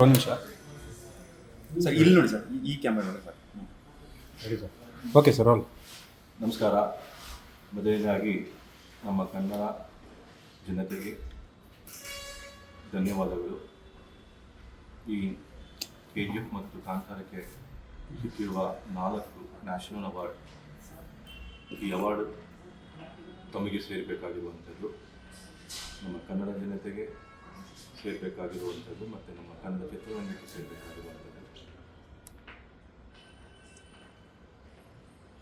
ಒಂದು ನಿಮಿಷ. ಸರ್ ಇಲ್ಲಿ ನೋಡಿ ಸರ್ ಈ- ಕ್ಯಾಮ್ರಾ ನೋಡಿ ಸರ್. ಸರಿ ಸರ್. ಓಕೆ ಸರ್ ಆಲ್ ನಮಸ್ಕಾರ. ಮೊದಲನೇದಾಗಿ ನಮ್ಮ ಕನ್ನಡ ಜನತೆಗೆ ಧನ್ಯವಾದಗಳು. ಈ ಕೆ ಜಿ ಎಫ್ ಮತ್ತು ಕಾಂತಾರಕ್ಕೆ ಸಿಕ್ಕಿರುವ ನಾಲ್ಕು ನ್ಯಾಷನಲ್ ಅವಾರ್ಡ್ ಈ ಅವಾರ್ಡ್ ತಮಗೆ ಸೇರಬೇಕಾಗಿರುವಂಥದ್ದು ನಮ್ಮ ಕನ್ನಡ ಜನತೆಗೆ ಸೇರಬೇಕಾಗಿರುವಂಥದ್ದು ಮತ್ತು ನಮ್ಮ ಕನ್ನಡ ಚಿತ್ರರಂಗಕ್ಕೆ ಸೇರಬೇಕಾಗಿರುವಂಥದ್ದು.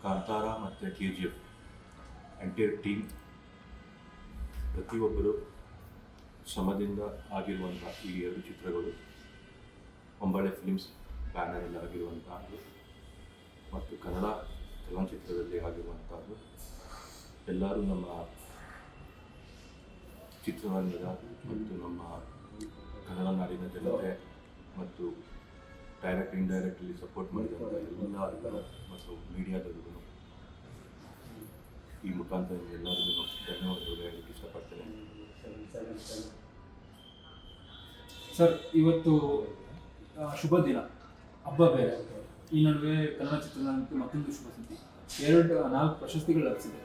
ಕಾಂತಾರ ಮತ್ತು K G F entire team ಪ್ರತಿಯೊಬ್ಬರು ಶ್ರಮದಿಂದ ಆಗಿರುವಂಥ ಈ ಎರಡು ಚಿತ್ರಗಳು ಹೊಂಬಾಳೆ ಫಿಲ್ಮ್ಸ್ ಬ್ಯಾನರಲ್ಲಿ ಆಗಿರುವಂತಹದ್ದು ಮತ್ತು ಕನ್ನಡ ಚಲನಚಿತ್ರದಲ್ಲಿ ಆಗಿರುವಂಥದ್ದು. ಎಲ್ಲರೂ ನಮ್ಮ ಚಿತ್ರರಂಗದ ಮತ್ತು ನಮ್ಮ ಕನ್ನಡ ನಾಡಿನ ಜನತೆ ಮತ್ತು ಡೈರೆಕ್ಟ್ ಇಂಡೈರೆಕ್ಟ್ಲಿ ಸಪೋರ್ಟ್ ಮಾಡಿದಂಥ ಎಲ್ಲರಿಗೂ ಮತ್ತು ಮೀಡಿಯಾದವ್ರಿಗೂ ಈ ಮುಖಾಂತರ ಎಲ್ಲರಿಗೂ ಧನ್ಯವಾದಗಳು ಹೇಳಲಿಕ್ಕೆ ಇಷ್ಟಪಡ್ತೇನೆ. ಸರ್, ಇವತ್ತು ಶುಭ ದಿನ, ಹಬ್ಬ ಬೇರೆ. ಈ ನಡುವೆ ಕನ್ನಡ ಚಿತ್ರರಂಗಕ್ಕೆ ಮತ್ತೊಂದು ಶುಭ ಸುದ್ದಿ. ಎರಡು, ನಾಲ್ಕು ಪ್ರಶಸ್ತಿಗಳು ಲಭಿಸಿದೆ.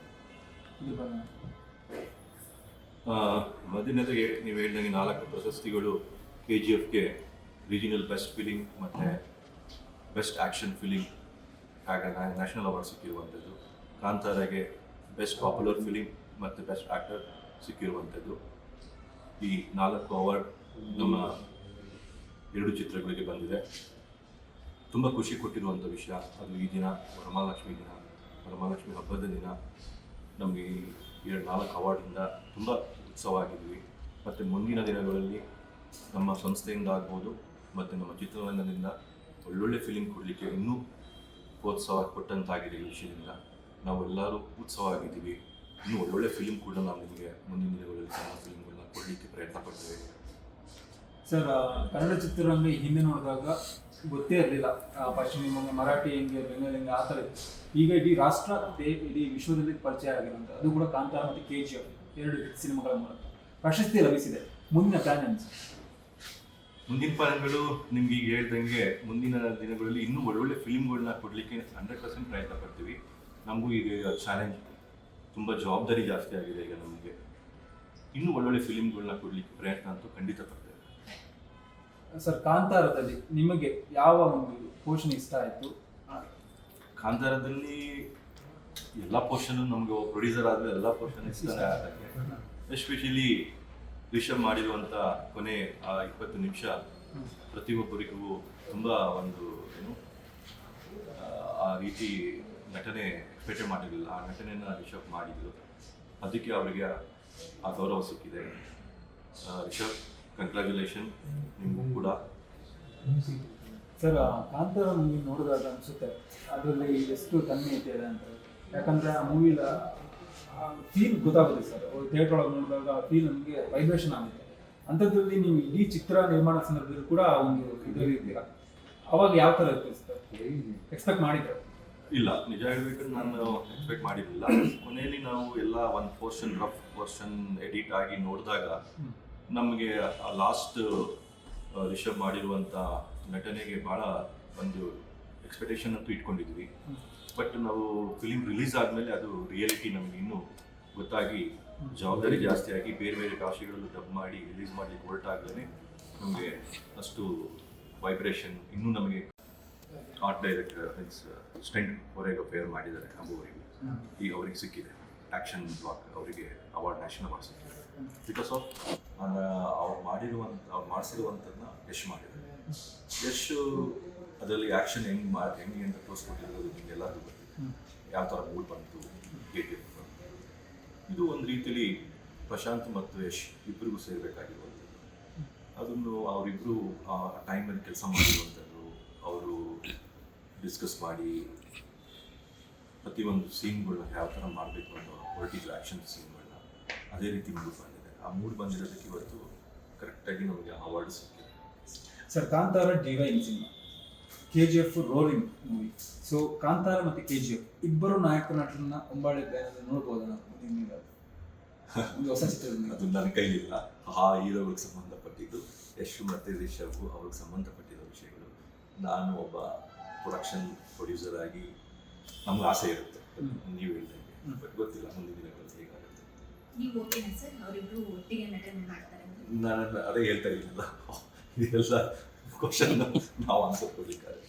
ಇದು ಮೊದಲನೇದಾಗಿ ನೀವು ಹೇಳಿದಂಗೆ ನಾಲ್ಕು ಪ್ರಶಸ್ತಿಗಳು ಕೆ ಜಿ ಎಫ್ಗೆ ರೀಜನಲ್ ಬೆಸ್ಟ್ ಫಿಲಿಂಗ್ ಮತ್ತು ಬೆಸ್ಟ್ ಆ್ಯಕ್ಷನ್ ಫಿಲಿಂಗ್ ಹಾಗೆ ನ್ಯಾಷನಲ್ ಅವಾರ್ಡ್ ಸಿಕ್ಕಿರುವಂಥದ್ದು. ಕಾಂತಾರಾಗೆ ಬೆಸ್ಟ್ ಪಾಪ್ಯುಲರ್ ಫಿಲಿಂ ಮತ್ತು ಬೆಸ್ಟ್ ಆ್ಯಕ್ಟರ್ ಸಿಕ್ಕಿರುವಂಥದ್ದು. ಈ ನಾಲ್ಕು ಅವಾರ್ಡ್ ನಮ್ಮ ಎರಡು ಚಿತ್ರಗಳಿಗೆ ಬಂದಿದೆ. ತುಂಬ ಖುಷಿ ಕೊಟ್ಟಿರುವಂಥ ವಿಷಯ. ಅದು ಈ ದಿನ ವರಮಹಾಲಕ್ಷ್ಮಿ ದಿನ. ವರಮಹಾಲಕ್ಷ್ಮಿ ಹಬ್ಬದ ದಿನ. ನಮಗೆ ಎರಡು ನಾಲ್ಕು ಅವಾರ್ಡಿಂದ ತುಂಬ ಉತ್ಸವ ಆಗಿದ್ವಿ ಮತ್ತು ಮುಂದಿನ ದಿನಗಳಲ್ಲಿ ನಮ್ಮ ಸಂಸ್ಥೆಯಿಂದ ಆಗ್ಬೋದು, ಮತ್ತು ನಮ್ಮ ಚಿತ್ರರಂಗದಿಂದ ಒಳ್ಳೊಳ್ಳೆ ಫೀಲಿಂಗ್ ಕೊಡಲಿಕ್ಕೆ ಇನ್ನೂ ಪ್ರೋತ್ಸಾಹ ಕೊಟ್ಟಂತಾಗಿದೆ ಈ ವಿಷಯದಿಂದ. ನಾವೆಲ್ಲರೂ ಉತ್ಸವ ಆಗಿದ್ದೀವಿ ಇನ್ನೂ ಒಳ್ಳೊಳ್ಳೆ ಫಿಲಿಂ ಕೂಡ ನಾವು ನಿಮಗೆ ಮುಂದಿನ ದಿನಗಳಲ್ಲಿ ನಮ್ಮ ಫಿಲಿಂಗಳನ್ನ ಕೊಡಲಿಕ್ಕೆ ಪ್ರಯತ್ನ ಪಡ್ತೇವೆ. ಸರ್ ಕನ್ನಡ ಚಿತ್ರರಂಗ ಹಿಂದೆ ನೋಡಿದಾಗ ಗೊತ್ತೇ ಇರಲಿಲ್ಲ. ಪಶ್ಚಿಮ ಬಂಗಾಳ, ಮರಾಠಿ ಹೆಂಗೆ ಬೆಂಗಳೂರು ಹೆಂಗೆ ಆ ಥರ ಇತ್ತು. ಈಗ ಇಡೀ ರಾಷ್ಟ್ರ ಇಡೀ ವಿಶ್ವದಲ್ಲಿ ಪರಿಚಯ ಆಗಿರುವಂಥ ಅದು ಕೂಡ ಕಾಂತಾರ ಮತ್ತು ಕೆ ಜಿ ಎಫ್ ಎರಡು ಸಿನಿಮಾಗಳ ಮೂಲಕ ಪ್ರಶಸ್ತಿ ಲಭಿಸಿದೆ. ಮುಂದಿನ ಪ್ಲಾನ್ ಮುಂದಿನ ಪ್ಲಾನ್ಗಳು ನಿಮ್ಗೆ ಈಗ ಹೇಳ್ದಂಗೆ ಮುಂದಿನ ದಿನಗಳಲ್ಲಿ ಇನ್ನೂ ಒಳ್ಳೊಳ್ಳೆ ಫಿಲ್ಮ್ಗಳನ್ನ ಕೊಡಲಿಕ್ಕೆ ಹಂಡ್ರೆಡ್ ಪರ್ಸೆಂಟ್ ಪ್ರಯತ್ನ ಪಡ್ತೀವಿ. ನಮಗೂ ಈಗ ಚಾಲೆಂಜ್ ತುಂಬ ಜವಾಬ್ದಾರಿ ಜಾಸ್ತಿ ಆಗಿದೆ ಈಗ ನಮಗೆ. ಇನ್ನೂ ಒಳ್ಳೊಳ್ಳೆ ಫಿಲ್ಮ್ಗಳನ್ನ ಕೊಡ್ಲಿಕ್ಕೆ ಪ್ರಯತ್ನ ಅಂತೂ ಖಂಡಿತ ಪಡ್ತೇವೆ. ಸರ್ ಕಾಂತಾರದಲ್ಲಿ ನಿಮಗೆ ಯಾವ ಒಂದು ಪೋಷಣೆ ಇಷ್ಟ ಆಯಿತು? ಕಾಂತಾರದಲ್ಲಿ ಎಲ್ಲ ಪೋರ್ಷನ್ ನಮಗೆ ಪ್ರೊಡ್ಯೂಸರ್ ಆದರೆ ಎಲ್ಲ ಪೋರ್ಷನ್ ಇಷ್ಟನೇ ಆಗಕ್ಕೆ ಎಸ್ಪೆಷಲಿ ರಿಷಬ್ ಮಾಡಿರುವಂಥ ಕೊನೆ ಆ ಇಪ್ಪತ್ತು ನಿಮಿಷ ಪ್ರತಿಯೊಬ್ಬರಿಗೂ ತುಂಬ ಒಂದು ಏನು ಆ, ರೀತಿ ನಟನೆ ಎಕ್ಸ್ಪೆಕ್ಟೆಡ್ ಮಾಡಿರಲಿಲ್ಲ. ಆ ನಟನೆಯನ್ನು ರಿಷಬ್ ಮಾಡಿದ್ರು ಅದಕ್ಕೆ ಅವರಿಗೆ ಆ ಗೌರವ ಸಿಕ್ಕಿದೆ. ರಿಷಬ್ ಕಂಗ್ರ್ಯಾಚುಲೇಷನ್ ನಿಮಗೂ ಕೂಡ. ಸರ್ ಆ ಕಾಂತಾರ ಮೂವಿ ನೋಡಿದಾಗ ಅನಿಸುತ್ತೆ ಅದರಲ್ಲಿ ಎಷ್ಟು ಕಮ್ಮಿ ಇದೆ ಅಂತ. ಯಾಕಂದ್ರೆ ಆ ಮೂವಿಲ ಫೀಲ್ ಗೊತ್ತಾಗುತ್ತೆ ಸರ್. ಥಿಯೇಟರ್ ಒಳಗೆ ನೋಡಿದಾಗ ಆ ಫೀಲ್ ನಮಗೆ ವೈಬ್ರೇಷನ್ ಆಗುತ್ತೆ. ಅಂಥದ್ರಲ್ಲಿ ನೀವು ಇಡೀ ಚಿತ್ರ ನಿರ್ಮಾಣ ಸಂದರ್ಭದಲ್ಲಿ ಕೂಡ ಒಂದು ಇದರಲ್ಲಿ ಇರ್ತೀರಾ. ಅವಾಗ ಯಾವ ಥರ ಇರ್ತದೆ ಸರ್? ಎಕ್ಸ್ಪೆಕ್ಟ್ ಮಾಡಿದ್ರೆ? ಇಲ್ಲ ನಿಜ ಹೇಳ್ಬೇಕಂದ್ರೆ ನಾನು ಎಕ್ಸ್ಪೆಕ್ಟ್ ಮಾಡಿರಲಿಲ್ಲ. ಕೊನೆಯಲ್ಲಿ ನಾವು ಎಲ್ಲ ಒಂದು ಪೋರ್ಷನ್ ರಫ್ ಪೋರ್ಷನ್ ಎಡಿಟ್ ಆಗಿ ನೋಡಿದಾಗ ನಮಗೆ ಲಾಸ್ಟ್ ರಿಷಬ್ ಮಾಡಿರುವಂಥ ನಟನೆಗೆ ಭಾಳ ಒಂದು ಎಕ್ಸ್ಪೆಕ್ಟೇಷನ್ ಅಂತೂ ಇಟ್ಕೊಂಡಿದ್ವಿ. ಬಟ್ ನಾವು ಫಿಲಿಮ್ ರಿಲೀಸ್ ಆದಮೇಲೆ ಅದು ರಿಯಾಲಿಟಿ ನಮಗೆ ಇನ್ನೂ ಗೊತ್ತಾಗಿ ಜವಾಬ್ದಾರಿ ಜಾಸ್ತಿ ಆಗಿ ಬೇರೆ ಬೇರೆ ಭಾಷೆಗಳಲ್ಲೂ ಡಬ್ ಮಾಡಿ ರಿಲೀಸ್ ಮಾಡಲಿಕ್ಕೆ ಹೊರಟಾಗಲೇ ನಮಗೆ ಅಷ್ಟು ವೈಬ್ರೇಷನ್ ಇನ್ನೂ ನಮಗೆ art director means stunt choreographer ಮಾಡಿದ್ದಾರೆ ಅಂಬುವರಿಗೆ ಈಗ ಅವರಿಗೆ ಸಿಕ್ಕಿದೆ. ಆ್ಯಕ್ಷನ್ ಬ್ಲಾಕ್ ಅವರಿಗೆ ಅವಾರ್ಡ್ ನ್ಯಾಷನಲ್ ಅವಾರ್ಡ್ ಸಿಕ್ಕಿದೆ. ಬಿಕಾಸ್ ಆಫ್ ಅವ್ರು ಮಾಡಿರುವಂಥ ಅವ್ರು ಮಾಡಿಸಿರುವಂಥದ್ದನ್ನ ಯಶ್ ಮಾಡಿದ್ದಾರೆ. ಯಶ್ ಅದರಲ್ಲಿ ಆ್ಯಕ್ಷನ್ ಹೆಂಗೆ ಮಾಡಿ ಹೆಂಗೆ ಅಂತ ತೋರಿಸ್ಕೊಟ್ಟಿರೋದು ನಿಮಗೆಲ್ಲರಿಗೂ ಗೊತ್ತಿದೆ. ಯಾವ ಥರ ಮೂಡ್ ಬಂತು ಹೇಗೆ ಇದು ಒಂದು ರೀತಿಯಲ್ಲಿ ಪ್ರಶಾಂತ್ ಮತ್ತು ಯಶ್ ಇಬ್ಬರಿಗೂ ಸೇರಬೇಕಾಗಿರುವಂಥದ್ದು. ಅದನ್ನು ಅವರಿಬ್ಬರು ಆ ಟೈಮಲ್ಲಿ ಕೆಲಸ ಮಾಡಿರುವಂಥದ್ದು ಅವರು ಡಿಸ್ಕಸ್ ಮಾಡಿ ಪ್ರತಿಯೊಂದು ಸೀನ್ಗಳನ್ನ ಯಾವ ಥರ ಮಾಡಬೇಕು ಅನ್ನೋ ಹೊರಟಿದ್ರು ಆ್ಯಕ್ಷನ್ ಸೀನ್ಗಳನ್ನ ಅದೇ ರೀತಿ ಮೂಡ್ ಬಂದಿದೆ. ಆ ಮೂಡ್ ಬಂದಿರೋದಕ್ಕೆ ಇವತ್ತು ಕರೆಕ್ಟಾಗಿ ನಮಗೆ ಅವಾರ್ಡ್ ಸಿಕ್ಕಿದೆ sir Kantara divine cinema K G F rolling movie so Kantara ಮತ್ತು ಕೆ ಜಿ ಎಫ್ ಇಬ್ಬರು ನಾಯಕ ನಟರನ್ನ ಒಂಬಾಳೆ ನೋಡ್ಬೋದು? ಒಂದು ಹೊಸ ಚಿತ್ರದಲ್ಲಿ ಅದು ನನ್ನ ಕೈಲಿಲ್ಲ. ಆ ಹೀರೋಗಳಿಗೆ ಸಂಬಂಧಪಟ್ಟಿದ್ದು ಯಶ್ ಮತ್ತು ರಿಷಬ್ ಅವ್ರಿಗೆ ಸಂಬಂಧಪಟ್ಟಿರೋ ವಿಷಯಗಳು. ನಾನು ಒಬ್ಬ ಪ್ರೊಡಕ್ಷನ್ ಪ್ರೊಡ್ಯೂಸರ್ ಆಗಿ ನಮ್ಗೆ ಆಸೆ ಇರುತ್ತೆ. ನೀವು ಹೇಳಿದಂಗೆ. ಬಟ್ ಗೊತ್ತಿಲ್ಲ ಮುಂದಿನ ದಿನಗಳಲ್ಲಿ ಹೇಗಾಗುತ್ತೆ. ನೀವು ಓಕೆನಾ ಸರ್ ಅವರಿಬ್ರು ಒಟ್ಟಿಗೆ ನಟನೆ ಮಾಡ್ತಾರೆ ನಾನು ಅದೇ ಹೇಳ್ತಾ ಇದ್ದೀನಲ್ಲ. ಇದೆಲ್ಲ ಕ್ವಶನ್ ನಾವು ಆನ್ಸರ್ ಕೊಡ್ಲಿಕ್ಕಾದ್ರೆ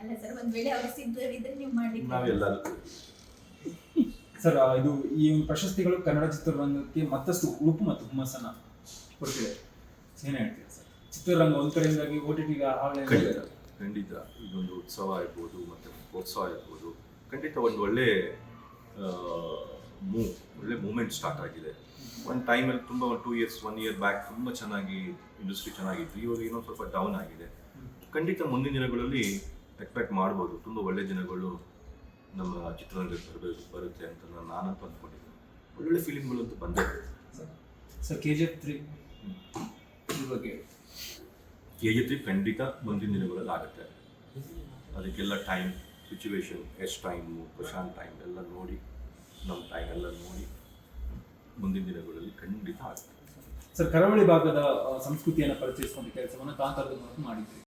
ಅಲ್ಲ ಸರ್ ಒಂದ್ ವೇಳೆ ಅವ್ರು ಸಿದ್ಧರಿದ್ರೆ ನೀವು ಮಾಡ್ಲಿಕ್ಕೆ ನಾವೆಲ್ಲರೂ ಸರ್ ಇದು ಈ ಒಂದು ಪ್ರಶಸ್ತಿಗಳು ಕನ್ನಡ ಚಿತ್ರರಂಗಕ್ಕೆ ಮತ್ತಷ್ಟು ಉಡುಪು ಮತ್ತು ಹುಮ್ಮಸ್ಸನ್ನ ಕೊಡ್ತಿದೆ. ಏನ್ ಹೇಳ್ತೀರಾ ಸರ್ ಚಿತ್ರರಂಗ ಒಂದ್ ಕಡೆಯಿಂದಾಗಿ ಓ ಟಿ ಟಿಗೆ ಖಂಡಿತ ಖಂಡಿತ. ಇದೊಂದು ಉತ್ಸವ ಇರ್ಬೋದು ಮತ್ತು ಉತ್ಸವ ಇರ್ಬೋದು ಖಂಡಿತ ಒಂದು ಒಳ್ಳೆ ಮೂವ್ ಒಳ್ಳೆ ಮೂಮೆಂಟ್ ಸ್ಟಾರ್ಟ್ ಆಗಿದೆ. ಒಂದು ಟೈಮಲ್ಲಿ ತುಂಬ ಒಂದು two years one year back ತುಂಬ ಚೆನ್ನಾಗಿ ಇಂಡಸ್ಟ್ರಿ ಚೆನ್ನಾಗಿತ್ತು. ಇವಾಗ ಏನೋ ಸ್ವಲ್ಪ ಡೌನ್ ಆಗಿದೆ. ಖಂಡಿತ ಮುಂದಿನ ದಿನಗಳಲ್ಲಿ ಎಕ್ಸ್ಪೆಕ್ಟ್ ಮಾಡ್ಬೋದು. ತುಂಬ ಒಳ್ಳೆ ದಿನಗಳು ನಮ್ಮ ಚಿತ್ರರಂಗಕ್ಕೆ ಬರಬೇಕು ಬರುತ್ತೆ ಅಂತ ನಾನು ನಾನಂತೂ ಅಂದ್ಕೊಂಡಿದ್ದೀನಿ ಒಳ್ಳೊಳ್ಳೆ ಫಿಲಿಮ್ಗಳಂತೂ ಬಂದೇ sir K G F three ಬಗ್ಗೆ ಕೆ ಜಿ ತ್ರೀ ಖಂಡಿತ ಮುಂದಿನ ದಿನಗಳಲ್ಲಿ ಆಗುತ್ತೆ. ಅದಕ್ಕೆಲ್ಲ ಟೈಮ್ ಸಿಚುವೇಶನ್ ಎಷ್ಟು ಟೈಮು ಪ್ರಶಾಂತ್ ಟೈಮ್ ಎಲ್ಲ ನೋಡಿ. ನಮ್ಮ ಟೈಮ್ ನೋಡಿ ಮುಂದಿನ ದಿನಗಳಲ್ಲಿ ಖಂಡಿತ ಆಗ್ತದೆ. ಸರ್, ಕರಾವಳಿ ಭಾಗದ ಸಂಸ್ಕೃತಿಯನ್ನು ಪರಿಚಯಿಸಿಕೊಂಡು ಕೆಲಸವನ್ನು ತಾಂತ್ರದ ಮೂಲಕ ಮಾಡಿದ್ರಿ.